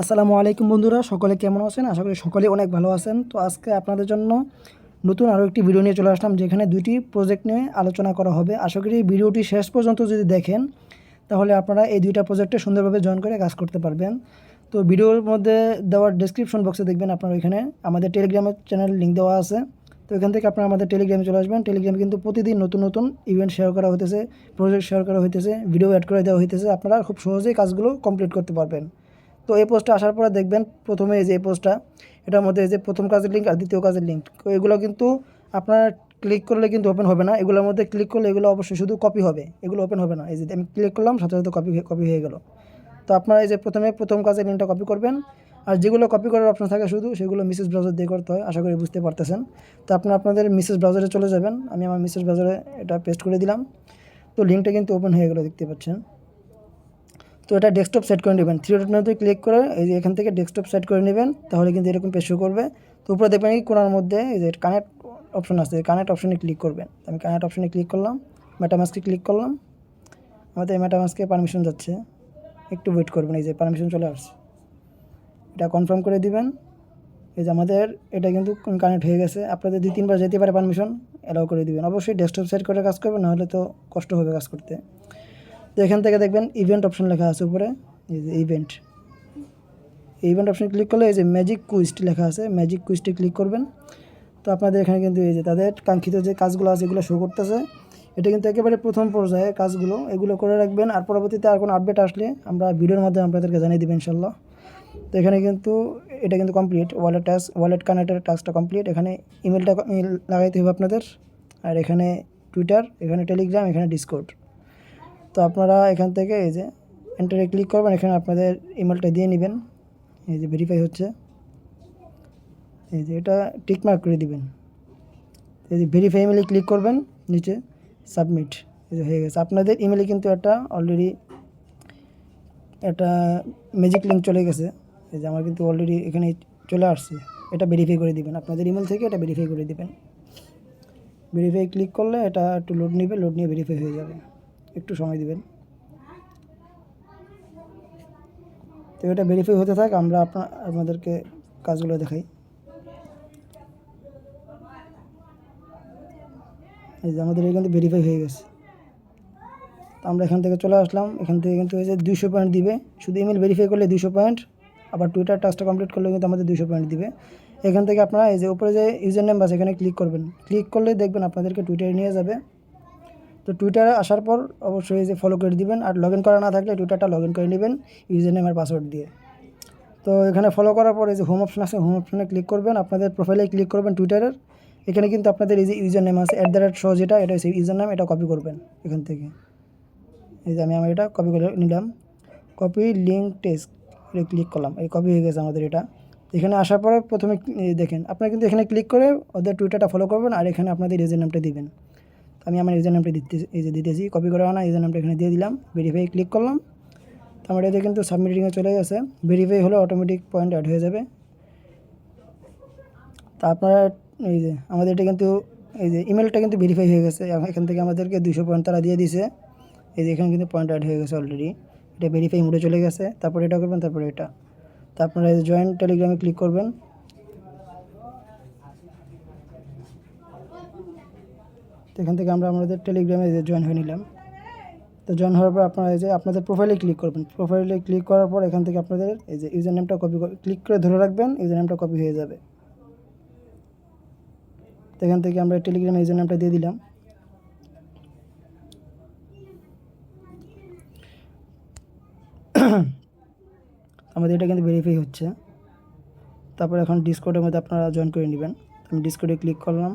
আসসালামু আলাইকুম বন্ধুরা, সকলে কেমন আছেন? আশা করি সকলে অনেক ভালো আছেন। তো আজকে আপনাদের জন্য নতুন আরও একটি ভিডিও নিয়ে চলে আসলাম, যেখানে দুটি প্রজেক্ট নিয়ে আলোচনা করা হবে। আশা করি ভিডিওটি শেষ পর্যন্ত যদি দেখেন, তাহলে আপনারা এই দুইটা প্রজেক্টে সুন্দরভাবে জয়েন করে কাজ করতে পারবেন। তো ভিডিওর মধ্যে দেওয়ার ডেসক্রিপশন বক্সে দেখবেন আপনারা ওইখানে। আমাদের টেলিগ্রামের চ্যানেল লিঙ্ক দেওয়া আছে। তো এখান থেকে আপনারা আমাদের টেলিগ্রামে চলে আসবেন। টেলিগ্রামে কিন্তু প্রতিদিন নতুন নতুন ইভেন্ট শেয়ার করা হইতেছে প্রজেক্ট শেয়ার করা হইতেছে ভিডিও অ্যাড করে দেওয়া হইতেছে। আপনারা খুব সহজেই কাজগুলো কমপ্লিট করতে পারবেন। তো এই পোস্টটা আসার পরে দেখবেন প্রথমে এই যে এই পোস্টটা এটার মধ্যে এই যে প্রথম কাজের লিঙ্ক আর দ্বিতীয় কাজের লিঙ্ক এগুলো কিন্তু আপনার ক্লিক করলে কিন্তু ওপেন হবে না। এগুলোর মধ্যে ক্লিক করলে এগুলো অবশ্যই শুধু কপি হবে। এগুলো ওপেন হবে না। এই যে আমি ক্লিক করলাম, সাথে সাথে কপি কপি হয়ে গেল। তো আপনারা এই যে প্রথমে প্রথম কাজের লিঙ্কটা কপি করবেন। আর যেগুলো কপি করার অপশন থাকে শুধু, সেগুলো মিসেস ব্রাউজার দিয়ে করতে হয়। আশা করি বুঝতে পারতেছেন। তো আপনারা আপনাদের মিসেস ব্রাউজারে চলে যাবেন। আমি আমার মিসেস ব্রাউজারে এটা পেস্ট করে দিলাম। তো লিঙ্কটা কিন্তু ওপেন হয়ে গেলো, দেখতে পাচ্ছেন। তো এটা ডেস্কটপ সেট করে নেবেন। থ্রি ডট মেনুতে ক্লিক করে এই যে এখান থেকে ডেস্কটপ সেট করে নেবেন, তাহলে কিন্তু এরকম পেজ শো করবে। তো উপরে দেখবেন এই কোনার মধ্যে এই যে কানেক্ট অপশন আছে কানেক্ট অপশনে ক্লিক করবেন। আমি কানেক্ট অপশনে ক্লিক করলাম মেটামাস্কে ক্লিক করলাম। আমাদের এই মেটামাস্কে পারমিশন যাচ্ছে। একটু ওয়েট করবেন, এই যে পারমিশন চলে আসছে। এটা কনফার্ম করে দিবেন। এই যে আমাদের এটা কিন্তু কানেক্ট হয়ে গেছে। আপনাদের দুই, তিনবার যেতে পারে পারমিশন অ্যালাউ করে দিবেন। অবশ্যই ডেস্কটপ সেট করে কাজ করবেন, নাহলে তো কষ্ট হবে কাজ করতে। এখান থেকে দেখবেন ইভেন্ট অপশন লেখা আছে উপরে, এই যে ইভেন্ট ইভেন্ট অপশন ক্লিক করলে এই যে ম্যাজিক কুইস্ট লেখা আছে ম্যাজিক কুইস্টে ক্লিক করবেন। তো আপনাদের এখানে কিন্তু এই যে তাদের কাঙ্ক্ষিত যে কাজগুলো আছে, এগুলো শো করতেছে। এটা কিন্তু একেবারে প্রথম পর্যায়ে কাজগুলো, এগুলো করে রাখবেন। আর পরবর্তীতে আর কোনো আপডেট আসলে আমরা ভিডিওর মাধ্যমে আপনাদেরকে জানিয়ে দেবেন ইনশাল্লাহ তো এখানে কিন্তু এটা কিন্তু কমপ্লিট ওয়ালেট টাস্ক ওয়ালেট কানেক্টের টাস্কটা কমপ্লিট এখানে ইমেলটা লাগাইতে হবে আপনাদের। আর এখানে টুইটার এখানে টেলিগ্রাম এখানে ডিসকোড তো আপনারা এখান থেকে এই যে এন্টারে ক্লিক করবেন, এখানে আপনাদের ইমেলটা দিয়ে নেবেন। এই যে ভেরিফাই হচ্ছে। এই যে এটা টিকমার্ক করে দিবেন। এই যে ভেরিফাই ইমেলে ক্লিক করবেন, নিচে সাবমিট এই যে হয়ে গেছে। আপনাদের ইমেলে কিন্তু একটা অলরেডি একটা ম্যাজিক লিঙ্ক চলে গেছে। এই যে আমার কিন্তু অলরেডি এখানে চলে আসছে। এটা ভেরিফাই করে দিবেন। আপনাদের ইমেল থেকে এটা ভেরিফাই করে দিবেন। ভেরিফাই ক্লিক করলে এটা একটু লোড নেবে লোড নিয়ে ভেরিফাই হয়ে যাবে। একটু সময় দিবেন। তো এটা ভেরিফাই হতে থাক, আমরা আপনার আপনাদেরকে কাজগুলো দেখাই। এই যে আমাদের এখান ভেরিফাই হয়ে গেছে। তো আমরা এখান থেকে চলে আসলাম, এখান থেকে কিন্তু এই যে দুশো পয়েন্ট দিবে। শুধু ইমেল ভেরিফাই করলে দুশো পয়েন্ট আবার টুইটার টাস্কটা কমপ্লিট করলে কিন্তু আমাদের দুশো পয়েন্ট দিবে। এখান থেকে আপনারা এই যে উপরে যে ইউজার নেম আছে, এখানে ক্লিক করবেন। ক্লিক করলে দেখবেন আপনাদেরকে টুইটারে নিয়ে যাবে। তো টুইটারে আসার পর অবশ্যই যে ফলো করে দিবেন আর লগ ইন করা না থাকলে টুইটারটা লগ ইন করে নেবেন ইউজার নেম আর পাসওয়ার্ড দিয়ে। তো এখানে ফলো করার পর এই যে হোম অপশন আছে হোম অপশনে ক্লিক করবেন, আপনাদের প্রোফাইলে ক্লিক করবেন টুইটারের এখানে কিন্তু আপনাদের এই যে ইউজার নেম আছে অ্যাট দ্য রেট শো যেটা, এটা হচ্ছে ইউজার নাম এটা কপি করবেন এখান থেকে। এই যে আমি আমার এটা কপি করে নিলাম। কপি লিঙ্ক টেস্ট এটা ক্লিক করলাম, এই কপি হয়ে গেছে আমাদের এটা। এখানে আসার পরে প্রথমে দেখেন, আপনারা কিন্তু এখানে ক্লিক করে ওদের টুইটারটা ফলো করবেন আর এখানে আপনাদের ইউজার নামটা দিবেন। তো আমি আমার ইউজার নামটা দিতে, এই যে দিতেছি কপি করা না ইউজার নামটা এখানে দিয়ে দিলাম ভেরিফাই ক্লিক করলাম। তো আমার এটা কিন্তু সাবমিটিংয়ে চলে গেছে। ভেরিফাই হলে অটোমেটিক পয়েন্ট অ্যাড হয়ে যাবে। তা আপনারা এই যে আমাদের এটা কিন্তু, এই যে ইমেলটা কিন্তু ভেরিফাই হয়ে গেছে। এখান থেকে আমাদেরকে দুশো পয়েন্ট তারা দিয়ে দিছে এই যে এখানে কিন্তু পয়েন্ট অ্যাড হয়ে গেছে অলরেডি এটা ভেরিফাই মোডে চলে গেছে। তারপরে এটা করবেন, তারপরে এটা। তা আপনারা জয়েন্ট টেলিগ্রামে ক্লিক করবেন। এখান থেকে আমরা আমাদের টেলিগ্রামে যে জয়েন হয়ে নিলাম। তো জয়েন হওয়ার পর আপনারা এই যে আপনাদের প্রোফাইলে ক্লিক করবেন। প্রোফাইলে ক্লিক করার পর এখান থেকে আপনাদের এই যে ইউজার নেমটা কপি ক্লিক করে ধরে রাখবেন ইউজার নেমটা কপি হয়ে যাবে। তো এখান থেকে আমরা টেলিগ্রামে ইউজার নামটা দিয়ে দিলাম। আমাদের এটা কিন্তু ভেরিফাই হচ্ছে। তারপর এখন ডিসকোডের মধ্যে আপনারা জয়েন করে নেবেন। আমি ডিসকোডে ক্লিক করলাম।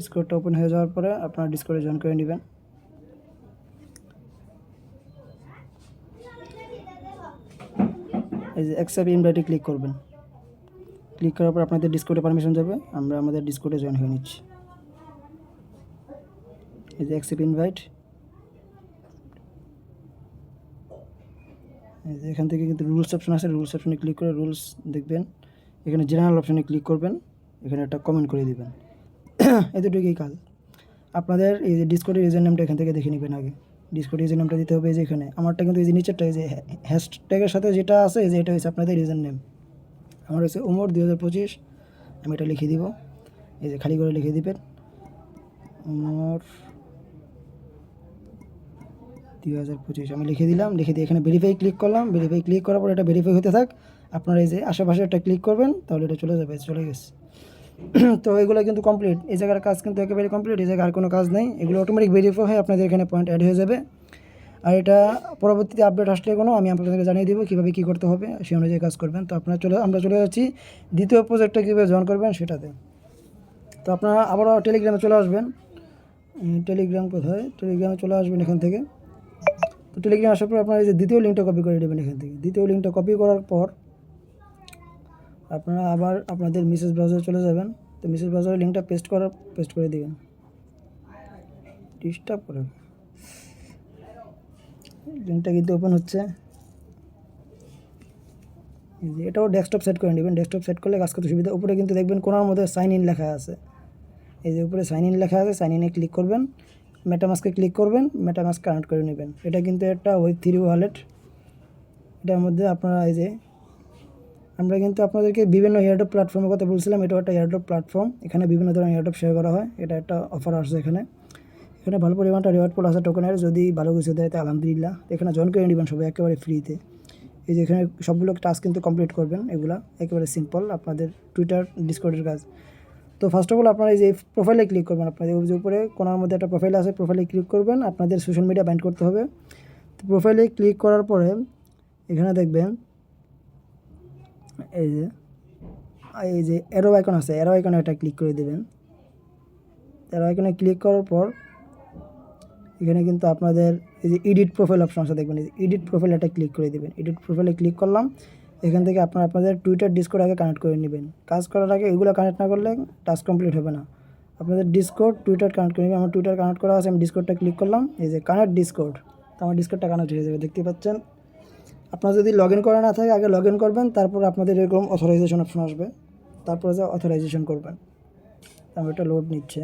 ডিসকোডটা ওপেন হয়ে যাওয়ার পরে আপনারা ডিসকোডে জয়েন করে নেবেন। এই যে অ্যাকসেপ্ট ইনভাইটে ক্লিক করবেন। ক্লিক করার পর আপনাদের ডিসকোডে পারমিশন যাবে, আমরা আমাদের ডিসকোডে জয়েন হয়ে নিচ্ছি। এই যে অ্যাকসেপ্ট ইনভাইট এখান থেকে কিন্তু রুলস অপশন আছে রুলস অপশনে ক্লিক করে রুলস দেখবেন। এখানে জেনারেল অপশনে ক্লিক করবেন, এখানে একটা কমেন্ট করে দিবেন। এতটুকুই কাজ। আপনাদের এই যে ডিসকোডের ইউজার নামটা এখান থেকে দেখে নেবেন আগে। ডিসকোড ইউজার নেমটা দিতে হবে যে এখানে। আমারটা কিন্তু এই যে নিচেরটা, এই যে হ্যাশট্যাগের সাথে যেটা আছে, এই যে এটা হচ্ছে আপনাদের ইউজার নেম আমার হচ্ছে উমর দুই হাজার পঁচিশ। আমি এটা লিখে দিব। এই যে খালি করে লিখে দিবেন। উমর দুই হাজার পঁচিশ। আমি লিখে দিলাম, লিখে দিয়ে এখানে ভেরিফাই ক্লিক করলাম। ভেরিফাই ক্লিক করার পর এটা ভেরিফাই হতে থাক। আপনারা এই যে আশেপাশে একটা ক্লিক করবেন, তাহলে এটা চলে যাবে, চলে গেছে। তো এগুলো কিন্তু কমপ্লিট এই জায়গার কাজ কিন্তু একেবারে কমপ্লিট এই জায়গায় আর কোনো কাজ নেই। এগুলো অটোমেটিক ভেরিফাই হয়ে, আপনাদের এখানে পয়েন্ট অ্যাড হয়ে যাবে। আর এটা পরবর্তীতে আপডেট আসলে কোনো, আমি আপনাদেরকে জানিয়ে দেবো কীভাবে কী করতে হবে, সেই অনুযায়ী কাজ করবেন। তো আপনারা চলে, আমরা চলে যাচ্ছি দ্বিতীয় প্রজেক্টটা কীভাবে জয়েন করবেন সেটাতে। তো আপনারা আবারও টেলিগ্রামে চলে আসবেন। টেলিগ্রাম কোথায়? টেলিগ্রামে চলে আসবেন এখান থেকে। তো টেলিগ্রাম আসার পর আপনারা এই যে দ্বিতীয় লিঙ্কটা কপি করে নেবেন এখান থেকে। দ্বিতীয় লিঙ্কটা কপি করার পর আপনারা আবার আপনাদের মিসেস ব্রাউজারে চলে যাবেন। তো মিসেস ব্রাউজারের লিঙ্কটা পেস্ট করার পেস্ট করে দিবেন। ডিস্টার্ব করে লিঙ্কটা কিন্তু ওপেন হচ্ছে। এটাও ডেস্কটপ সেট করে নেবেন। ডেস্কটপ সেট করলে কাজ করতে সুবিধা। উপরে কিন্তু দেখবেন কোনার মধ্যে সাইন ইন লেখা আছে। এই যে উপরে সাইন ইন লেখা আছে সাইন ইনে ক্লিক করবেন। মেটামাস্কে ক্লিক করবেন। মেটামাস্ক কানেক্ট করে নেবেন। এটা কিন্তু একটা ওয়েব থ্রি ওয়ালেট এটার মধ্যে আপনারা এই যে আমরা কিন্তু আপনাদেরকে বিভিন্ন এয়ারড্রপ প্ল্যাটফর্মের কথা বলছিলাম, এটাও একটা এয়ারড্রপ প্ল্যাটফর্ম এখানে বিভিন্ন ধরনের এয়ারড্রপ শেয়ার করা হয়, এটা একটা অফার আসছে এখানে। এখানে ভালো পরিমাণটা রিওয়ার্ড পোল আছে টোকেনের যদি ভালো কিছু দেয় তো আলহামদুলিল্লাহ। এখানে জয়েন করে নেবেন সবাই একেবারে ফ্রিতে এই যে এখানে সবগুলো টাস্ক কিন্তু কমপ্লিট করবেন, এগুলা একেবারে সিম্পল আপনাদের টুইটার ডিসকোডের কাজ। তো ফার্স্ট অফ অল আপনারা এই যে প্রোফাইলে ক্লিক করবেন আপনাদের যে উপরে কোনার মধ্যে একটা প্রোফাইল আছে প্রোফাইলে ক্লিক করবেন, আপনাদের সোশ্যাল মিডিয়া ব্যান্ড করতে হবে। তো প্রোফাইলে ক্লিক করার পরে এখানে দেখবেন এই যে এই যে অ্যারো আইকন আছে অ্যারো আইকনে এটা ক্লিক করে দেবেন। অ্যারো আইকনে ক্লিক করার পর, এখানে কিন্তু আপনাদের এই যে এডিট প্রোফাইল অপশন আছে, দেখবেন এডিট প্রোফাইল এটা ক্লিক করে দেবেন। এডিট প্রোফাইলে ক্লিক করলাম, এখান থেকে আপনারা আপনাদের টুইটার ডিসকোড আগে কানেক্ট করে নেবেন। কাজ করার আগে এগুলো কানেক্ট না করলে টাস্ক কমপ্লিট হবে না। আপনাদের ডিসকোড টুইটার কানেক্ট করে নেবেন। আমার টুইটার কানেক্ট করা আছে, আমি ডিসকোডটা ক্লিক করলাম। এই যে কানেক্ট ডিসকোড তো আমার ডিসকোডটা কানেক্ট হয়ে যাবে, দেখতে পাচ্ছেন? আপনার যদি লগ ইন করা না থাকে, আগে লগ ইন করবেন, তারপর আপনাদের এরকম অথরাইজেশন অপশন আসবে। তারপরে যে অথরাইজেশন করবেন। আমি এটা লোড নিচ্ছে।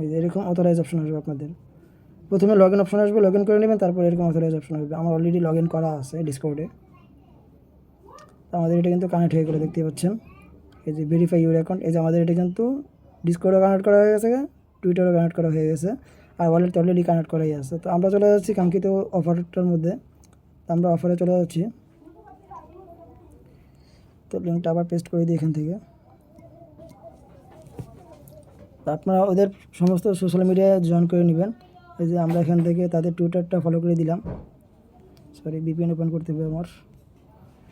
এই যে এরকম অথরাইজ অপশন আসবে আপনাদের। প্রথমে লগ ইন অপশন আসবে লগ ইন করে নেবেন, তারপর এরকম অথরাইজ অপশন আসবে। আমার অলরেডি লগ ইন করা আছে ডিসকোডে আমাদের এটা কিন্তু কানেক্ট হয়ে গেলো দেখতে পাচ্ছেন। এই যে ভেরিফাই ইউর অ্যাকাউন্ট এই যে আমাদের এটা কিন্তু ডিসকোডও কানেক্ট করা হয়ে গেছে টুইটারও কানেক্ট করা হয়ে গেছে। আর ওয়ালেট অলরেডি কানেক্ট করাই আছে। তো আমরা চলে যাচ্ছি কাঙ্ক্ষিত অফারটার মধ্যে। আমরা অফারে চলে যাচ্ছি। তো লিঙ্কটা আবার পেস্ট করে দিই এখান থেকে। আপনারা ওদের সমস্ত সোশ্যাল মিডিয়ায় জয়েন করে নেবেন। এই যে আমরা এখান থেকে তাদের টুইটারটা ফলো করে দিলাম। সরি বিপিএন ওপেন করতে হবে আমার।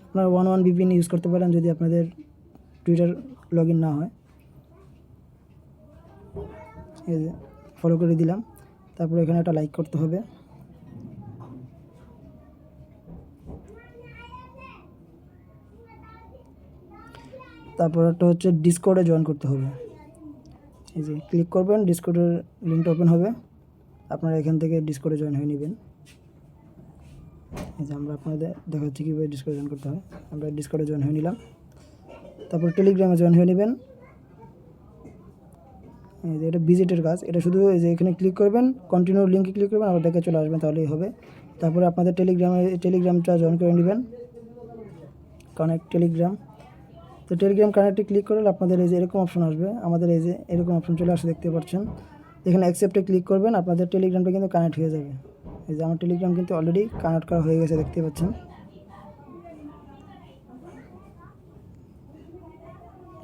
আপনারা ওয়ান ওয়ান বিপিএন ইউজ করতে পারেন যদি আপনাদের টুইটার লগ না হয়। এই যে ফলো করে দিলাম। তারপরে এখানে একটা লাইক করতে হবে। তারপর একটা হচ্ছে ডিসকোডে জয়েন করতে হবে। এই যে ক্লিক করবেন ডিসকোডের লিঙ্কটা ওপেন হবে। আপনারা এখান থেকে ডিসকোডে জয়েন হয়ে নেবেন। এই যে আমরা আপনাদের দেখাচ্ছি কীভাবে ডিসকোডে জয়েন করতে হয়। আমরা ডিসকোডে জয়েন হয়ে নিলাম। তারপর টেলিগ্রামে জয়েন হয়ে নেবেন। এটা ভিজিটের কাজ। এটা শুধু যে এখানে ক্লিক করবেন কন্টিনিউ লিঙ্কে ক্লিক করবেন, আবার দেখে চলে আসবেন, তাহলেই হবে। তারপরে আপনাদের টেলিগ্রামে টেলিগ্রামটা জয়েন করে নেবেন। কানেক্ট টেলিগ্রাম তো টেলিগ্রাম কানেক্টে ক্লিক করলে আপনাদের এই যে এরকম অপশন আসবে। আমাদের এই যে এরকম অপশন চলে আসে, দেখতে পাচ্ছেন। এখানে অ্যাকসেপ্টে ক্লিক করবেন, আপনাদের টেলিগ্রামটা কিন্তু কানেক্ট হয়ে যাবে। এই যে আমার টেলিগ্রাম কিন্তু অলরেডি কানেক্ট করা হয়ে গেছে, দেখতে পাচ্ছেন।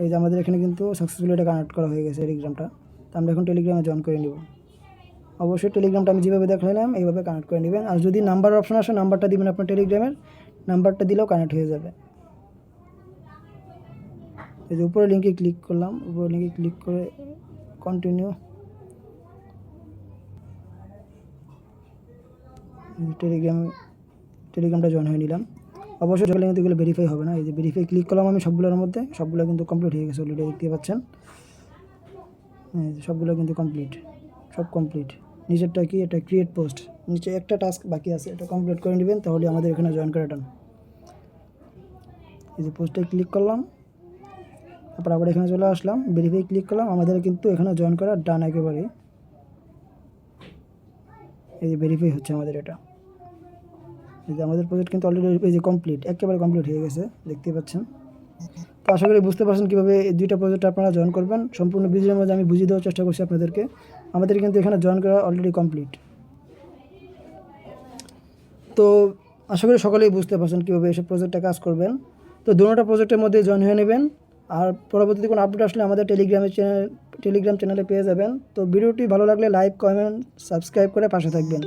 এই যে আমাদের এখানে কিন্তু সাকসেসফুলি এটা কানেক্ট করা হয়ে গেছে টেলিগ্রামটা তো আমরা এখন টেলিগ্রামে জয়েন করে নেব। অবশ্যই টেলিগ্রামটা আমি যেভাবে দেখালাম, এইভাবে কানেক্ট করে নেবেন। আর যদি নাম্বার অপশন আসে নাম্বারটা দিবেন আপনার টেলিগ্রামের নাম্বারটা দিলেও কানেক্ট হয়ে যাবে। এই যে উপরে লিঙ্কে ক্লিক করলাম। উপরে লিঙ্কে ক্লিক করে কন্টিনিউ টেলিগ্রাম টেলিগ্রামটা জয়েন হয়ে নিলাম। অবশ্যই সকালে কিন্তু এগুলো ভেরিফাই হবে না। এই যে ভেরিফাই ক্লিক করলাম আমি সবগুলোর মধ্যে। সবগুলো কিন্তু কমপ্লিট হয়ে গেছে অলরেডি দেখতে পাচ্ছেন। সবগুলো কিন্তু কমপ্লিট সব কমপ্লিট নিচেরটা কি? এটা ক্রিয়েট পোস্ট নিচে একটা টাস্ক বাকি আছে, এটা কমপ্লিট করে নেবেন, তাহলে আমাদের এখানে জয়েন করে ডান এই যে পোস্টে ক্লিক করলাম, তারপর আবার এখানে চলে আসলাম ভেরিফাই ক্লিক করলাম, আমাদের কিন্তু এখানে জয়েন করা ডান একেবারে। এই যে ভেরিফাই হচ্ছে আমাদের এটা। এই যে আমাদের প্রজেক্ট কিন্তু অলরেডি এই যে কমপ্লিট একেবারে কমপ্লিট হয়ে গেছে, দেখতেই পাচ্ছেন। তো আশা করি বুঝতে পারছেন কীভাবে এই দুইটা প্রজেক্ট আপনারা জয়েন করবেন। সম্পূর্ণ ভিডিওর মধ্যে আমি বুঝিয়ে দেওয়ার চেষ্টা করছি আপনাদেরকে। আমাদের কিন্তু এখানে জয়েন করা অলরেডি কমপ্লিট তো আশা করি সকলেই বুঝতে পারছেন কীভাবে এসব প্রজেক্টে কাজ করবেন। তো দুটোটা প্রজেক্টের মধ্যে জয়েন হয়ে নেবেন। আর পরবর্তীতে কোনো আপডেট আসলে আমাদের টেলিগ্রামের চ্যানেল টেলিগ্রাম চ্যানেলে পেয়ে যাবেন। তো ভিডিওটি ভালো লাগলে লাইক কমেন্ট সাবস্ক্রাইব করে পাশে থাকবেন।